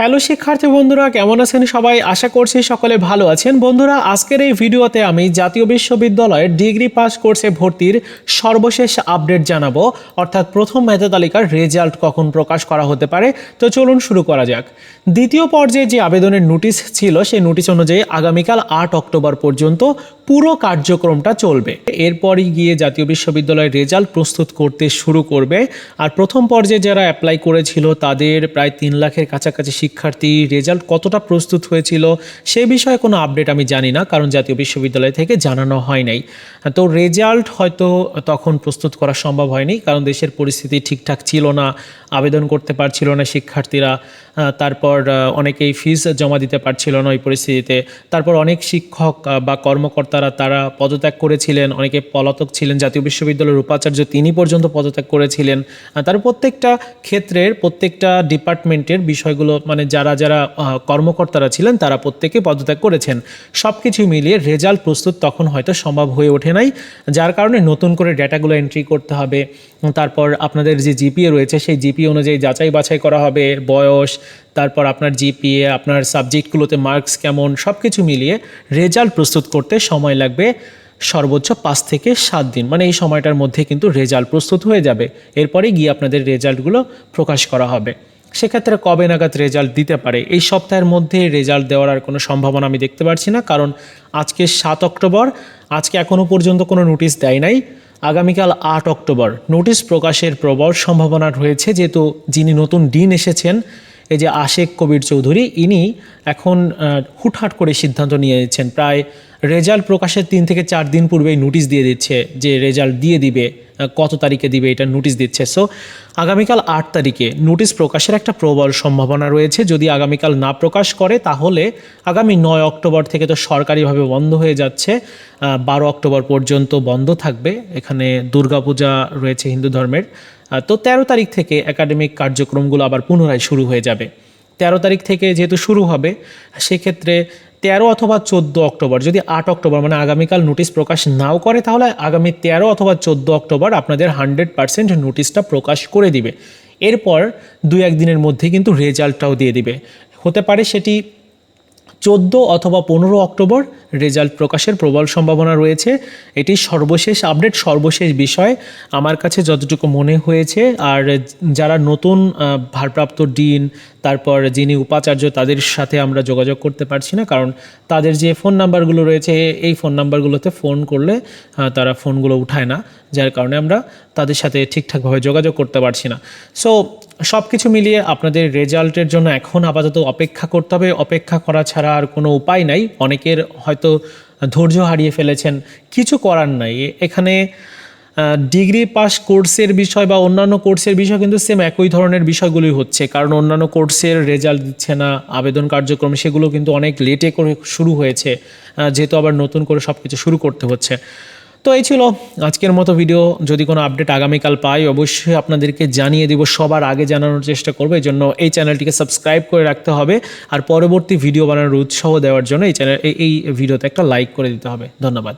Hello শিক্ষার্থী বন্ধুরা, কেমন আছেন সবাই? আশা করছি সকলে ভালো আছেন। বন্ধুরা, আজকের এই ভিডিওতে আমি জাতীয় বিশ্ববিদ্যালয়ের ডিগ্রি পাস কোর্সে ভর্তির সর্বশেষ আপডেট জানাব। অর্থাৎ প্রথম মেধা তালিকার রেজাল্ট কখন প্রকাশ করা হতে পারে? তো চলুন শুরু করা যাক। দ্বিতীয় পর্যায়ে যে আবেদনের নোটিশ ছিল, সেই নোটিশ অনুযায়ী আগামীকাল আট অক্টোবর পর্যন্ত পুরো কার্যক্রমটা চলবে। এরপরই গিয়ে জাতীয় বিশ্ববিদ্যালয়ের রেজাল্ট প্রস্তুত করতে শুরু করবে। আর প্রথম পর্যায়ে যারা অ্যাপ্লাই করেছিল, তাদের প্রায় তিন লাখের কাছাকাছি শিক্ষার্থী রেজাল্ট কতটা প্রস্তুত হয়েছিল সে বিষয়ে কোনো আপডেট আমি জানি না, কারণ জাতীয় বিশ্ববিদ্যালয় থেকে জানানো হয় নাই। তো রেজাল্ট হয়তো তখন প্রস্তুত করা সম্ভব হয়নি, কারণ দেশের পরিস্থিতি ঠিকঠাক ছিল না, আবেদন করতে পারছিল না শিক্ষার্থীরা তারপর অনেকেই ফিস জমা দিতে পারছিল না ওই পরিস্থিতিতে। তারপর অনেক শিক্ষক বা কর্মকর্তারা তারা পদত্যাগ করেছিলেন, অনেকে পলাতক ছিলেন, জাতীয় বিশ্ববিদ্যালয়ের উপাচার্য তিনি পর্যন্ত পদত্যাগ করেছিলেন। তার প্রত্যেকটা ক্ষেত্রের, প্রত্যেকটা ডিপার্টমেন্টের বিষয়গুলো মানে যারা যারা কর্মকর্তারা ছিলেন, তারা প্রত্যেকে পদত্যাগ করেছেন। সব কিছু মিলিয়ে রেজাল্ট প্রস্তুত তখন হয়তো সম্ভব হয়ে ওঠে নাই, যার কারণে নতুন করে ডেটাগুলো এন্ট্রি করতে হবে। তারপর আপনাদের যে জিপিএ রয়েছে, সেই জিপিএ অনুযায়ী যাচাই বাছাই করা হবে, বয়স, তারপর আপনার জিপিএ আপনার সাবজেক্টগুলোতে মার্কস কেমন সব কিছু মিলিয়ে রেজাল্ট প্রস্তুত করতে সময় লাগবে সর্বোচ্চ পাঁচ থেকে সাত দিন। মানে এই সময়টার মধ্যে কিন্তু রেজাল্ট প্রস্তুত হয়ে যাবে। এরপরে গিয়ে আপনাদের রেজাল্টগুলো প্রকাশ করা হবে। সেক্ষেত্রে কবে নাগাদ রেজাল্ট দিতে পারে? এই সপ্তাহের মধ্যে রেজাল্ট দেওয়ার আর কোনো সম্ভাবনা আমি দেখতে পারছি না, কারণ আজকে সাত অক্টোবর, আজকে এখনও পর্যন্ত কোনো নোটিশ দেয় নাই। আগামীকাল আট অক্টোবর, নোটিশ প্রকাশের প্রবল সম্ভাবনা রয়েছে, যেহেতু যিনি নতুন ডিন এসেছেন, এই যে আশেক কবির চৌধুরী, ইনি এখন হুটহাট করে সিদ্ধান্ত নিয়েছেন। প্রায় রেজাল্ট প্রকাশের তিন থেকে চার দিন পূর্বেই নোটিশ দিয়ে দিচ্ছে যে রেজাল্ট দিয়ে দিবে। কত তারিখে দিবে এটা নোটিশ দিচ্ছে। সো আগামীকাল আট তারিখে নোটিশ প্রকাশের একটা প্রবল সম্ভাবনা রয়েছে। যদি আগামীকাল না প্রকাশ করে, তাহলে আগামী নয় অক্টোবর থেকে তো সরকারিভাবে বন্ধ হয়ে যাচ্ছে। বারো অক্টোবর পর্যন্ত বন্ধ থাকবে। এখানে দুর্গাপূজা রয়েছে হিন্দু ধর্মের। তো তেরো তারিখ থেকে একাডেমিক কার্যক্রমগুলো আবার পুনরায় শুরু হয়ে যাবে। তেরো তারিখ থেকে যেহেতু শুরু হবে, সেক্ষেত্রে তেরো অথবা চোদ্দ অক্টোবর, যদি আট অক্টোবর মানে আগামীকাল নোটিশ প্রকাশ নাও করে, তাহলে আগামী তেরো অথবা চোদ্দ অক্টোবর আপনাদের হান্ড্রেড পার্সেন্ট নোটিশটা প্রকাশ করে দিবে। এরপর দু একদিনের মধ্যে কিন্তু রেজাল্টটাও দিয়ে দিবে। হতে পারে সেটি চোদ্দ অথবা পনেরো অক্টোবর রেজাল্ট প্রকাশের প্রবল সম্ভাবনা রয়েছে। এটি সর্বশেষ আপডেট, সর্বশেষ বিষয়। আমার কাছে যতটুকু মনে হয়েছে, আর যারা নতুন ভারপ্রাপ্ত ডিন, তারপর যিনি উপাচার্য, তাদের সাথে আমরা যোগাযোগ করতে পারছি না, কারণ তাদের যে ফোন নাম্বারগুলো রয়েছে, এই ফোন নাম্বারগুলোতে ফোন করলে তারা ফোনগুলো উঠায় না। যার কারণে আমরা তাদের সাথে ঠিকঠাকভাবে যোগাযোগ করতে পারছি না। সো সব কিছু মিলিয়ে আপনাদের রেজাল্টের জন্য এখন আপাতত অপেক্ষা করতে হবে। অপেক্ষা করা ছাড়া আর কোনো উপায় নাই। অনেকের হয়তো ধৈর্য হারিয়ে ফেলেছেন, কিছু করার নাই। এখানে ডিগ্রি পাস কোর্সের বিষয় বা অন্যান্য কোর্সের বিষয় কিন্তু সেম একই ধরনের বিষয়গুলোই হচ্ছে। কারণ অন্যান্য কোর্সের রেজাল্ট দিচ্ছে না, আবেদন কার্যক্রম, সেগুলো কিন্তু অনেক লেটে করে শুরু হয়েছে। যেহেতু আবার নতুন করে সব কিছু শুরু করতে হচ্ছে। তো এই ছিল আজকের মতো ভিডিও যদি কোনো আপডেট আগামীকাল পাই, অবশ্যই আপনাদেরকে জানিয়ে দিব, সবার আগে জানানোর চেষ্টা করব। এই জন্য এই চ্যানেলটিকে সাবস্ক্রাইব করে রাখতে হবে আর পরবর্তী ভিডিও বানানোর উৎসাহ দেওয়ার জন্য এই চ্যানেল এই ভিডিওতে একটা লাইক করে দিতে হবে। ধন্যবাদ।